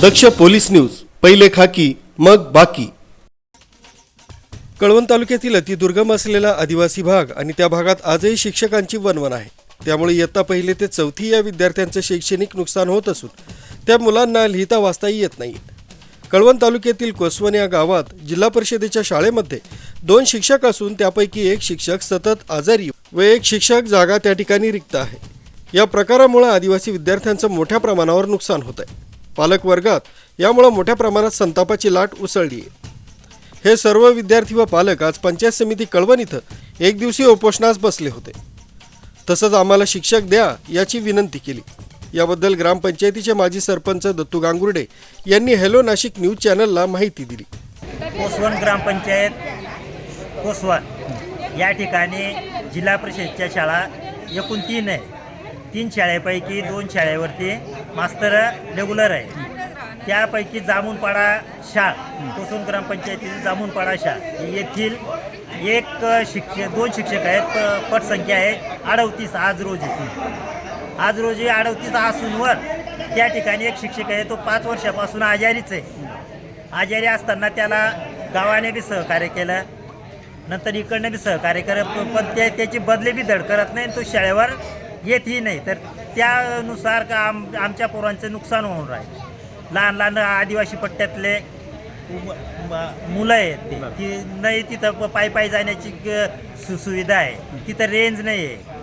दक्ष police news पहिले खाकी मग बाकी. कळवण तालुक्यातील अतिदुर्गम असलेला आदिवासी भाग आणि त्या भागात आजही शिक्षकांची वनवन आहे. त्यामुळे इयत्ता पहिले ते चौथी या विद्यार्थ्यांचं शैक्षणिक नुकसान होत असून त्या मुलांना लिहिता वाचताही येत नाही. कळवण तालुक्यातील कोसवण या गावात जिल्हा परिषदेच्या शाळेमध्ये दोन शिक्षक असून त्यापैकी एक शिक्षक सतत आजारी व एक शिक्षक जागा त्या ठिकाणी रिक्त आहे. या प्रकारामुळे आदिवासी विद्यार्थ्यांचं मोठ्या प्रमाणावर नुकसान होत आहे पालक वर्गात यामुळे मोठ्या प्रमाणात संतापाची लाट उसळली. आहे हे सर्व विद्यार्थी व पालक आज पंचायत समिती कळवण इथं एक दिवसीय उपोषणास बसले होते. तसंच आम्हाला शिक्षक द्या याची विनंती केली. याबद्दल ग्रामपंचायतीचे माजी सरपंच दत्तू गांगुर्डे यांनी हॅलो नाशिक न्यूज चॅनलला माहिती दिली. कोसवण ग्रामपंचायत कोसवण. या ठिकाणी जिल्हा परिषदच्या शाळा एकूण तीन आहे. तीन शाळेपैकी दोन शाळेवरती मास्तर रेग्युलर आहे. त्यापैकी जामुनपाडा शाळ कोसून ग्रामपंचायतीतील जामुनपाडा शाळ येथील एक शिक्षक दोन शिक्षक आहेत. पटसंख्या आहे अडवतीस आज रोजी. आज रोजी अडवतीस असूनवर त्या ठिकाणी एक शिक्षक आहे तो पाच वर्षापासून आजारीच आहे. आजारी असताना त्याला गावाने बी सहकार्य केलं नंतर इकडनं बी सहकार्य करत पण ते त्याची बदली बी धड करत नाही तो शाळेवर येतही नाही. तर त्यानुसार का आम आमच्या पोरांचं नुकसान होऊन राहील. लहान लहान आदिवासी पट्ट्यातले मुलं आहेत ते. की नाही तिथं पायी पायी जाण्याची सुविधा आहे. तिथं रेंज नाही आहे